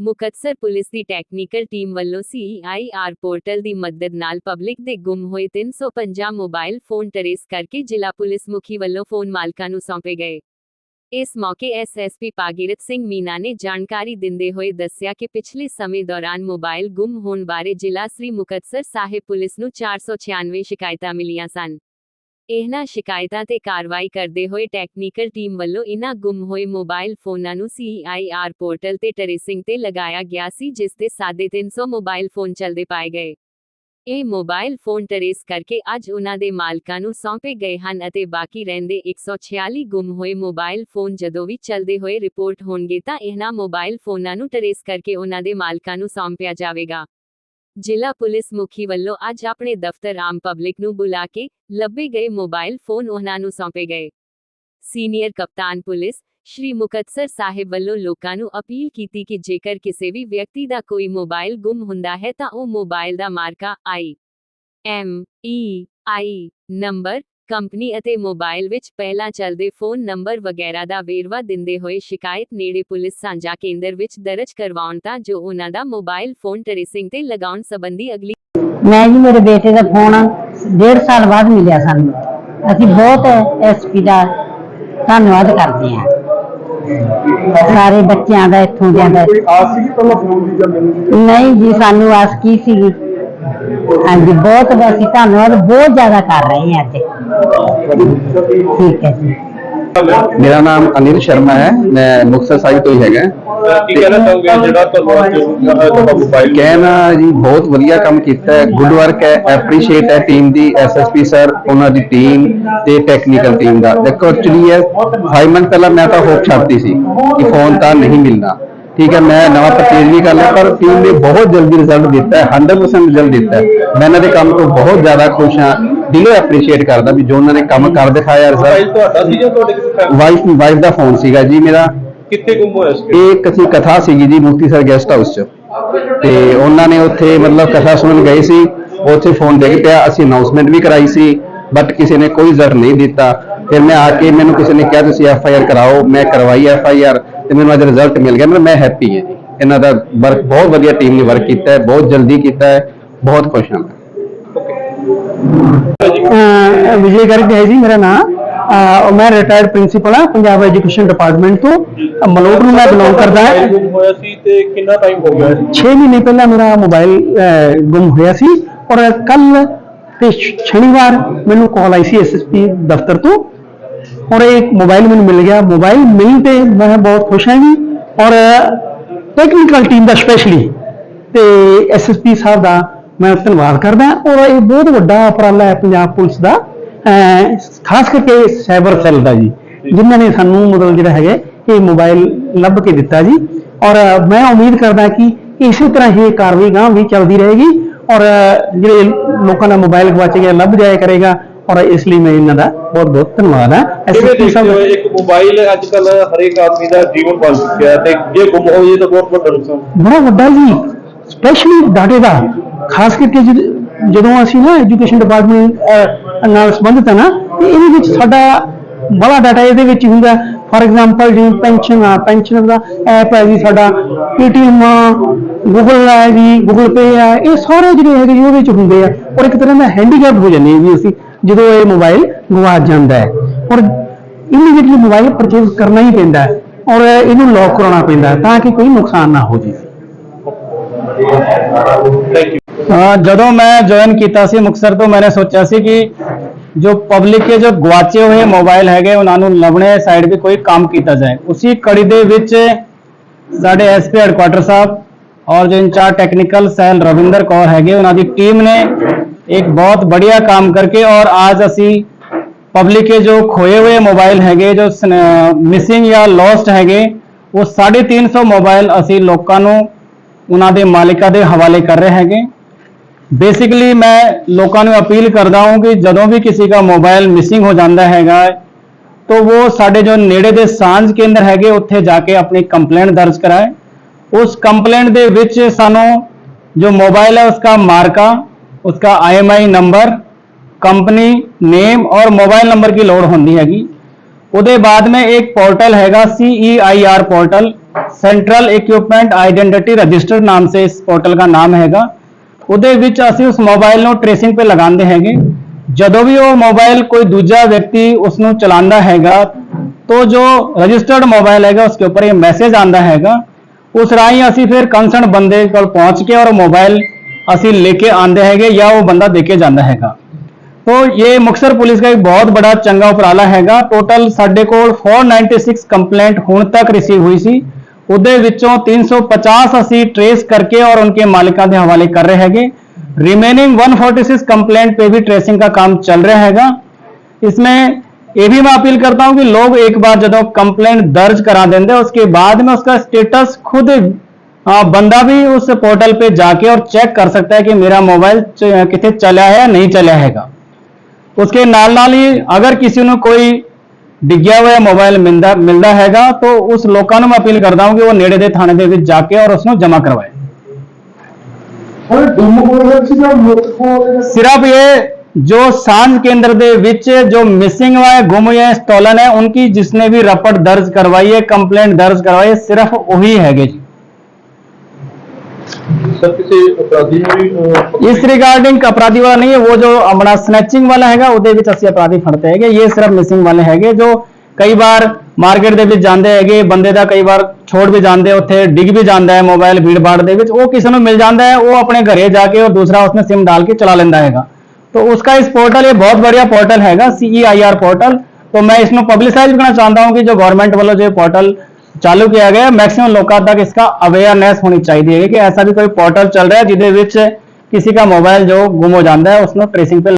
Muktsar police ਦੀ technical team ਵੱਲੋਂ ਸੀਆਈਆਰ portal ਦੀ ਮਦਦ ਨਾਲ ਪਬਲਿਕ ਦੇ ਗੁੰਮ ਹੋਏ 350 ਮੋਬਾਈਲ ਫੋਨ ਟਰੇਸ ਕਰਕੇ ਜ਼ਿਲ੍ਹਾ ਪੁਲਿਸ ਮੁਖੀ ਵੱਲੋਂ ਫੋਨ ਮਾਲਕਾਂ ਨੂੰ ਸੌਂਪੇ ਗਏ। ਇਸ ਮੌਕੇ ਐਸਐਸਪੀ ਪਾਗੀਰਤ ਸਿੰਘ ਮੀਨਾ ਨੇ ਜਾਣਕਾਰੀ ਦਿੰਦੇ ਹੋਏ ਦੱਸਿਆ ਕਿ ਪਿਛਲੇ ਸਮੇਂ ਦੌਰਾਨ ਮੋਬਾਈਲ ਗੁੰਮ ਹੋਣ ਬਾਰੇ ਜ਼ਿਲ੍ਹਾ ਸ੍ਰੀ ਮੁਕਤਸਰ ਸਾਹਿਬ ਪੁਲਿਸ ਨੂੰ 496 ਸ਼ਿਕਾਇਤਾਂ ਮਿਲੀਆਂ ਸਨ। ਇਹਨਾਂ ਸ਼ਿਕਾਇਤਾਂ ਤੇ ਕਾਰਵਾਈ ਕਰਦੇ ਹੋਏ ਟੈਕਨੀਕਲ ਟੀਮ ਵੱਲੋਂ ਇਹਨਾਂ ਗੁੰਮ ਹੋਏ ਮੋਬਾਈਲ ਫੋਨਾਂ ਨੂੰ ਸੀਆਈਆਰ ਪੋਰਟਲ ਤੇ ਟਰੇਸਿੰਗ ਤੇ ਲਗਾਇਆ ਗਿਆ ਸੀ, ਜਿਸ ਤੇ ਸਾਢੇ ਤਿੰਨ ਸੌ ਮੋਬਾਈਲ ਫੋਨ ਚਲਦੇ ਪਾਏ ਗਏ। ਇਹ ਮੋਬਾਈਲ ਫੋਨ ਟਰੇਸ ਕਰਕੇ ਅੱਜ ਉਹਨਾਂ ਦੇ ਮਾਲਕਾਂ ਨੂੰ ਸੌਂਪੇ ਗਏ ਹਨ ਅਤੇ ਬਾਕੀ ਰਹਿੰਦੇ 146 ਗੁੰਮ ਹੋਏ ਮੋਬਾਈਲ ਫੋਨ ਜਦੋਂ ਵੀ ਚਲਦੇ ਹੋਏ ਰਿਪੋਰਟ ਹੋਣਗੇ ਤਾਂ ਇਹਨਾਂ ਮੋਬਾਈਲ ਫੋਨਾਂ ਨੂੰ ਟਰੇਸ ਕਰਕੇ ਉਹਨਾਂ ਦੇ ਮਾਲਕਾਂ ਨੂੰ ਸੌਂਪਿਆ ਜਾਵੇਗਾ। ਜ਼ਿਲ੍ਹਾ ਪੁਲਿਸ ਮੁਖੀ ਵੱਲੋਂ ਅੱਜ ਆਪਣੇ ਦਫ਼ਤਰ ਆਮ ਪਬਲਿਕ ਨੂੰ ਬੁਲਾ ਕੇ ਲੱਭੇ ਗਏ ਮੋਬਾਈਲ ਫੋਨ ਉਹਨਾਂ ਨੂੰ ਸੌਂਪੇ ਗਏ ਸੀਨੀਅਰ ਕਪਤਾਨ ਪੁਲਿਸ ਸ਼੍ਰੀ ਮੁਕਤਸਰ ਸਾਹਿਬ ਵੱਲੋਂ ਲੋਕਾਂ ਨੂੰ ਅਪੀਲ ਕੀਤੀ ਕਿ ਜੇਕਰ ਕਿਸੇ ਵੀ ਵਿਅਕਤੀ ਦਾ ਕੋਈ ਮੋਬਾਈਲ ਗੁੰਮ ਹੁੰਦਾ ਹੈ ਤਾਂ ਉਹ ਮੋਬਾਈਲ ਦਾ ਮਾਰਕਾ I M E I number company ਅਤੇ ਮੋਬਾਈਲ ਵਿੱਚ ਪਹਿਲਾਂ ਚੱਲਦੇ ਫੋਨ ਨੰਬਰ ਵਗੈਰਾ ਦਾ ਵੇਰਵਾ ਦਿੰਦੇ ਹੋਏ ਸ਼ਿਕਾਇਤ ਨੇੜੇ ਪੁਲਿਸ ਸਾਂਝਾ ਕੇਂਦਰ ਵਿੱਚ ਦਰਜ ਕਰਵਾਉਣ ਤਾਂ ਜੋ ਉਹਨਾਂ ਦਾ ਮੋਬਾਈਲ ਫੋਨ ਟਰੇਸਿੰਗ ਤੇ ਲਗਾਉਣ ਸੰਬੰਧੀ ਅਗਲੀ ਮੈਂ ਜੀ ਮੇਰੇ ਬੇਟੇ ਦਾ ਫੋਨ ਡੇਢ ਸਾਲ ਬਾਅਦ ਮਿਲਿਆ ਸਾਨੂੰ। ਅਸੀਂ ਬਹੁਤ ਐਸਪੀ ਦਾ ਧੰਨਵਾਦ ਕਰਦੇ ਹਾਂ। ਸਾਰੇ ਬੱਚਿਆਂ ਦਾ ਇੱਥੋਂ ਦਿਆਂ ਦਾ। ਕੋਈ ਆਸ ਸੀ ਕਿ ਪਹਿਲਾਂ ਫੋਨ ਦੀ ਜਾਂ ਮਿਲਣ ਦੀ ਨਹੀਂ ਜੀ ਸਾਨੂੰ ਆਸ ਕੀ ਸੀਗੀ? ਹਾਂਜੀ ਬਹੁਤ ਅਸੀਂ ਧੰਨਵਾਦ ਬਹੁਤ ਜ਼ਿਆਦਾ ਕਰ ਰਹੇ ਹਾਂ ਅੱਜ ਮੇਰਾ ਨਾਮ ਅਨਿਲ ਸ਼ਰਮਾ ਹੈ। ਮੈਂ ਮੁਕਤਸਰ ਸਾਹਿਬ ਤੋਂ ਹੀ ਹੈਗਾ। ਕੀ ਕਹਿਣਾ ਚਾਹੋਗੇ? ਜਿਹੜਾ ਤੁਹਾਨੂੰ ਮੋਬਾਈਲ ਕਹਿਣਾ ਜੀ ਬਹੁਤ ਵਧੀਆ ਕੰਮ ਕੀਤਾ ਹੈ। ਗੁੱਡ ਵਰਕ ਹੈ। ਐਪਰੀਸ਼ੀਏਟ ਹੈ ਟੀਮ ਦੀ। ਐਸਐਸਪੀ ਸਰ ਉਹਨਾਂ ਦੀ ਟੀਮ ਤੇ ਟੈਕਨੀਕਲ ਟੀਮ ਦਾ। ਦੇਖੋ ਐਕਚੁਅਲੀ ਹੈ 5 ਮੰਥ ਪਹਿਲਾਂ ਮੈਂ ਤਾਂ ਹੋਪ ਛੱਡਤੀ ਸੀ ਕਿ ਫੋਨ ਤਾਂ ਨਹੀਂ ਮਿਲਣਾ। ਠੀਕ ਹੈ ਮੈਂ ਨਵਾਂ ਪਰਚੇਜ ਵੀ ਕਰ ਲਿਆ ਪਰ ਟੀਮ ਨੇ ਬਹੁਤ ਜਲਦੀ ਰਿਜ਼ਲਟ ਦਿੱਤਾ ਹੈ 100% ਰਿਜ਼ਲਟ ਦਿੱਤਾ ਹੈ। ਮੈਂ ਇਹਨਾਂ ਦੇ ਕੰਮ ਤੋਂ ਬਹੁਤ ਜ਼ਿਆਦਾ ਖੁਸ਼ ਹਾਂ ਦਿਲੋਂ ਐਪਰੀਸ਼ੀਏਟ ਕਰਦਾ ਵੀ ਜੋ ਉਹਨਾਂ ਨੇ ਕੰਮ ਕਰ ਦਿਖਾਇਆ ਰਿਜ਼ਲਟ ਤੁਹਾਡਾ ਸੀ ਜਾਂ ਤੁਹਾਡੇ ਕਿਸੇ friend ਵਾਈਫ ਵਾਈਫ ਦਾ ਫੋਨ ਸੀਗਾ ਜੀ ਮੇਰਾ। ਕਿੱਥੇ ਗੁੰਮ ਹੋਇਆ ਸੀ? ਇਹ ਇੱਕ ਅਸੀਂ ਕਥਾ ਸੀਗੀ ਜੀ ਮੂਰਤੀ ਸਰ ਗੈਸਟ ਹਾਊਸ 'ਚ। ਤੇ ਉਹਨਾਂ ਨੇ ਉੱਥੇ ਮਤਲਬ ਕਥਾ ਸੁਣਨ ਗਏ ਸੀ ਉੱਥੇ ਫੋਨ ਡਿੱਗ ਪਿਆ ਅਸੀਂ ਅਨਾਉਂਸਮੈਂਟ ਵੀ ਕਰਾਈ ਸੀ ਬਟ ਕਿਸੇ ਨੇ ਕੋਈ ਜ਼ਰ ਨਹੀਂ ਦਿੱਤਾ। ਫਿਰ ਮੈਂ ਆ ਕੇ ਮੈਨੂੰ ਕਿਸੇ ਨੇ ਕਿਹਾ ਤੁਸੀਂ ਐਫ ਆਈ ਆਰ ਕਰਾਓ ਮੈਂ ਕਰਵਾਈ ਐਫ ਆਈ ਆਰ ਤੇ ਮੈਨੂੰ ਅੱਜ ਰਿਜ਼ਲਟ ਮਿਲ ਗਿਆ। ਮੈਂ ਮੈਂ ਹੈਪੀ ਹਾਂ ਜੀ। ਇਹਨਾਂ ਦਾ ਵਰਕ ਬਹੁਤ ਵਧੀਆ ਟੀਮ ਨੇ ਵਰਕ ਕੀਤਾ ਹੈ, ਬਹੁਤ ਜਲਦੀ ਕੀਤਾ ਹੈ, ਬਹੁਤ ਖੁਸ਼ ਹਾਂ ਮੈਂ। ਵਿਜੇ ਗਰਗ ਹੈ ਜੀ, ਮੇਰਾ ਨਾਮ। ਮੈਂ ਰਿਟਾਇਰਡ ਪ੍ਰਿੰਸੀਪਲ ਹਾਂ, ਪੰਜਾਬ ਐਜੂਕੇਸ਼ਨ ਡਿਪਾਰਟਮੈਂਟ ਤੋਂ। ਮਲੋਟ ਨੂੰ ਮੈਂ ਬਿਲੋਂਗ ਕਰਦਾ ਹਾਂ। ਹੋਇਆ ਸੀ ਤੇ ਕਿੰਨਾ ਟਾਈਮ ਹੋ ਗਿਆ 6 ਮਹੀਨੇ ਪਹਿਲਾਂ ਮੇਰਾ ਮੋਬਾਈਲ ਗੁੰਮ ਹੋਇਆ ਸੀ। ਔਰ ਕੱਲ ਤੇ ਸ਼ਨੀਵਾਰ ਮੈਨੂੰ ਕਾਲ ਆਈ ਸੀ ਐਸਐਸਪੀ ਦਫ਼ਤਰ ਤੋਂ। ਔਰ ਇਹ ਮੋਬਾਈਲ ਮੈਨੂੰ ਮਿਲ ਗਿਆ। ਮੋਬਾਈਲ ਮਿਲਣ ਤੇ ਮੈਂ ਬਹੁਤ ਖੁਸ਼ ਹਾਂ ਜੀ। ਔਰ ਟੈਕਨੀਕਲ ਟੀਮ ਦਾ ਸਪੈਸ਼ਲੀ ਤੇ ਐਸਐਸਪੀ ਸਾਹਿਬ ਦਾ ਮੈਂ ਧੰਨਵਾਦ ਕਰਦਾ। ਔਰ ਇਹ ਬਹੁਤ ਵੱਡਾ ਉਪਰਾਲਾ ਹੈ ਪੰਜਾਬ ਪੁਲਿਸ ਦਾ। ਖਾਸ ਕਰਕੇ ਸਾਈਬਰ ਸੈੱਲ ਦਾ ਜੀ, ਜਿਨ੍ਹਾਂ ਨੇ ਸਾਨੂੰ ਮਤਲਬ ਜਿਹੜਾ ਹੈਗਾ, ਇਹ ਮੋਬਾਈਲ ਲੱਭ ਕੇ ਦਿੱਤਾ ਜੀ। ਔਰ, ਮੈਂ ਉਮੀਦ ਕਰਦਾ ਕਿ ਇਸੇ ਤਰ੍ਹਾਂ ਹੀ ਇਹ ਕਾਰਵਾਈ ਗਾਂ ਵੀ ਚੱਲਦੀ ਰਹੇਗੀ। ਔਰ, ਜਿਹੜੇ ਲੋਕਾਂ ਦਾ ਮੋਬਾਈਲ ਗਵਾਚ ਗਿਆ, ਲੱਭ ਜਾਇਆ ਕਰੇਗਾ। ਔਰ ਇਸ ਲਈ ਮੈਂ ਇਹਨਾਂ ਦਾ ਬਹੁਤ ਬਹੁਤ ਧੰਨਵਾਦ ਹੈ। ਕਿਵੇਂ ਦੇਖਦੇ ਹੋ ਇੱਕ ਮੋਬਾਈਲ ਅੱਜ ਕੱਲ ਹਰੇਕ ਆਦਮੀ ਦਾ ਜੀਵਨ ਬਣ ਚੁੱਕਿਆ ਤੇ ਜੇ ਗੁੰਮ ਹੋ ਜੇ ਤਾਂ ਬਹੁਤ ਵੱਡਾ ਨੁਕਸਾਨ। ਬੜਾ ਵੱਡਾ ਜੀ ਸਪੈਸ਼ਲੀ ਡਾਟੇ ਦਾ। ਖਾਸ ਕਰਕੇ ਜਦ- ਅਸੀਂ ਨਾ ਐਜੂਕੇਸ਼ਨ ਡਿਪਾਰਟਮੈਂਟ ਨਾਲ ਸੰਬੰਧਿਤ ਹੈ ਨਾ ਇਹਦੇ ਵਿੱਚ ਸਾਡਾ ਬੜਾ ਡਾਟਾ ਇਹਦੇ ਵਿੱਚ ਹੁੰਦਾ। ਫਾਰ ਐਗਜ਼ਾਮਪਲ ਜਿਵੇਂ ਪੈਨਸ਼ਨ ਆ ਪੈਨਸ਼ਨ ਦਾ ਐਪ ਹੈ ਜੀ ਸਾਡਾ ਪੇਟੀਐਮ ਗੂਗਲ ਹੈ ਜੀ ਗੂਗਲ ਪੇ ਆ ਇਹ ਸਾਰੇ ਜਿਹੜੇ ਹੈਗੇ ਜੀ ਉਹਦੇ ਵਿੱਚ ਹੁੰਦੇ ਆ। ਔਰ ਇੱਕ ਤਰ੍ਹਾਂ ਦਾ ਹੈਂਡੀਕੈਪ ਹੋ ਜਾਂਦੇ ਹਾਂ ਜੀ ਅਸੀਂ। ਜਦੋਂ ਇਹ ਮੋਬਾਈਲ ਗਵਾਚ ਜਾਂਦਾ ਹੈ। ਔਰ ਇਮੀਡੀਏਟਲੀ ਮੋਬਾਈਲ ਪਰਚੇਜ਼ ਕਰਨਾ ਹੀ ਪੈਂਦਾ ਹੈ ਔਰ ਇਹਨੂੰ ਲੌਕ ਕਰਾਉਣਾ ਪੈਂਦਾ ਹੈ ਤਾਂ ਕਿ ਕੋਈ ਨੁਕਸਾਨ ਨਾ ਹੋ ਜੇ ਥੈਂਕ ਯੂ हाँ ਜਦੋਂ ਮੈਂ ਜੁਆਇਨ ਕੀਤਾ ਸੀ ਮੁਕਤਸਰ ਤੋਂ ਮੈंने ਸੋਚਿਆ ਸੀ ਕਿ ਜੋ ਪਬਲਿਕ ਕੇ ਜੋ ਗਵਾਚੇ ਹੋਏ ਮੋਬਾਈਲ ਹੈਗੇ ਉਹਨਾਂ ਨੂੰ ਲੱਭਣੇ ਸਾਈਡ ਵੀ ਕੋਈ ਕੰਮ ਕੀਤਾ ਜਾਏ। ਉਸੇ ਕੜੀ ਦੇ ਵਿੱਚ ਸਾਡੇ ਐਸਪੀ ਹੈਡਕੁਆਟਰ ਸਾਹਿਬ ਔਰ ਜੋ incharge technical cell Ravinder Kaur ਹੈਗੇ ਉਹਨਾਂ ਦੀ ਟੀਮ ਨੇ एक बहुत बढ़िया काम करके और आज असी पब्लिक के जो खोए हुए मोबाइल है जो मिसिंग या लॉस्ट है वो साढ़े तीन सौ मोबाइल असी लोगों उन्होंने मालिका के हवाले कर रहे हैं बेसिकली मैं लोगों अपील करता हूँ कि जो भी किसी का मोबाइल मिसिंग हो जाता है तो वो साढ़े जो नेड़े के सज केंद्र है उत्थे जाके अपनी कंप्लेट दर्ज कराए। उस कंप्लेट के सू जो मोबाइल है, उसका मारका उसका आईएमआई नंबर कंपनी नेम और मोबाइल नंबर की लोड ਹੁੰਦੀ ਹੈਗੀ ਉਹਦੇ ਬਾਅਦ में एक पोर्टल हैगा C E I R portal central equipment identity register नाम से इस पोर्टल का नाम हैगा ਉਹਦੇ ਵਿੱਚ ਅਸੀਂ ਉਸ ਮੋਬਾਈਲ ਨੂੰ ਟ੍ਰੇਸਿੰਗ ਤੇ ਲਗਾਉਂਦੇ ਹੈਗੇ ਜਦੋਂ ਵੀ ਉਹ ਮੋਬਾਈਲ ਕੋਈ ਦੂਜਾ ਵਿਅਕਤੀ ਉਸ ਨੂੰ ਚਲਾਉਂਦਾ ਹੈਗਾ तो जो रजिस्टर्ड मोबाइल हैगा उसके ऊपर ये मैसेज ਆਂਦਾ ਹੈਗਾ ਉਸ ਰਾਹੀਂ ਅਸੀਂ ਫਿਰ ਕੰਸਰਨ ਬੰਦੇ ਕੋਲ ਪਹੁੰਚ ਕੇ ਔਰ ਮੋਬਾਈਲ ਅਸੀਂ ਲੈ ਕੇ ਆਂਦੇ ਹੈਗੇ ਜਾਂ ਉਹ ਬੰਦਾ ਦੇ ਕੇ ਜਾਂਦਾ ਹੈਗਾ तो ये ਮੁਕਤਸਰ ਪੁਲਿਸ ਦਾ ਇੱਕ ਬਹੁਤ ਬੜਾ ਚੰਗਾ ਉਪਰਾਲਾ ਹੈਗਾ ਟੋਟਲ ਸਾਡੇ ਕੋਲ 496 ਕੰਪਲੇਂਟ ਹੁਣ ਤੱਕ ਰਿਸੀਵ ਹੋਈ ਸੀ ਉਹਦੇ ਵਿੱਚੋਂ 350 ਅਸੀਂ ट्रेस करके और उनके मालिका ਦੇ ਹਵਾਲੇ ਕਰ ਰਹੇ ਹੈਗੇ रिमेनिंग 146 कंप्लेंट पे भी ट्रेसिंग का काम चल रहा हैगा इसमें ये भी मैं अपील करता हूं कि लोग एक बार जब कंप्लेंट दर्ज करा देंगे उसके बाद में उसका स्टेटस खुद हाँ, बंदा भी उस पोर्टल पे जाके और चेक कर सकता है कि मेरा मोबाइल च- कितने चला है या नहीं चला हैगा उसके नाल नाल ही अगर किसी ਨੂੰ ਕੋਈ ਡਿੱਗਿਆ ਹੋਇਆ ਮੋਬਾਈਲ ਮਿਲਦਾ ਮਿਲਦਾ ਹੈਗਾ ਤਾਂ ਉਸ ਲੋਕਾਂ ਨੂੰ ਮੈਂ ਅਪੀਲ ਕਰਦਾ ਹਾਂ ਕਿ ਉਹ ਨੇੜੇ ਦੇ ਥਾਣੇ ਦੇ ਵਿੱਚ ਜਾ ਕੇ ਔਰ ਉਸ ਨੂੰ ਜਮ੍ਹਾਂ ਕਰਵਾਏ सिर्फ ये जो सांझ केंद्र ਦੇ ਵਿੱਚ ਜੋ ਮਿਸਿੰਗ हुआ है गुम हुए हैं स्टोलन है उनकी जिसने भी रपट दर्ज करवाई है कंप्लेंट दर्ज करवाई है सिर्फ वही हैगे जी ਸਰ ਕਿਸੇ ਅਪਰਾਧੀ ਨੂੰ ਵੀ ਅਹ, ਇਸ ਰਿਗਾਰਡਿੰਗ ਅਪਰਾਧੀ ਵਾਲਾ ਨਹੀਂ ਹੈ ਉਹ ਜੋ ਆਪਣਾ ਸਨੈਚਿੰਗ ਵਾਲਾ ਹੈਗਾ ਉਹਦੇ ਵਿੱਚ ਅਸੀਂ ਅਪਰਾਧੀ ਫੜਦੇ ਹੈਗੇ ਇਹ ਸਿਰਫ ਮਿਸਿੰਗ ਵਾਲੇ ਹੈਗੇ ਜੋ ਕਈ ਵਾਰ ਮਾਰਕੀਟ ਦੇ ਵਿੱਚ ਜਾਂਦੇ ਹੈਗੇ ਬੰਦੇ ਦਾ ਕਈ ਵਾਰ ਛੋੜ ਵੀ ਜਾਂਦੇ ਉੱਥੇ ਡਿੱਗ ਵੀ ਜਾਂਦਾ ਹੈ ਮੋਬਾਈਲ ਭੀੜ ਭਾੜ ਦੇ ਵਿੱਚ ਉਹ ਕਿਸੇ ਨੂੰ ਮਿਲ ਜਾਂਦਾ ਹੈ ਉਹ ਆਪਣੇ ਘਰੇ ਜਾ ਕੇ ਉਹ ਦੂਸਰਾ ਉਸਨੇ ਸਿਮ डाल के चला लेता हैगा तो उसका इस पोर्टल ये बहुत बढ़िया पोर्टल हैगा सीईआईआर पोर्टल तो मैं इसमें पब्लिसाइज करना चाहता हूं कि जो गवर्नमेंट वालों जो पोर्टल चालू किया गया मैक्सिमम लोगों तक इसका अवेयरनेस होनी चाहिए कि ऐसा भी कोई पोर्टल चल रहा है जिदे विच किसी का मोबाइल जो गुम हो जाता है उसमें ट्रेसिंग पे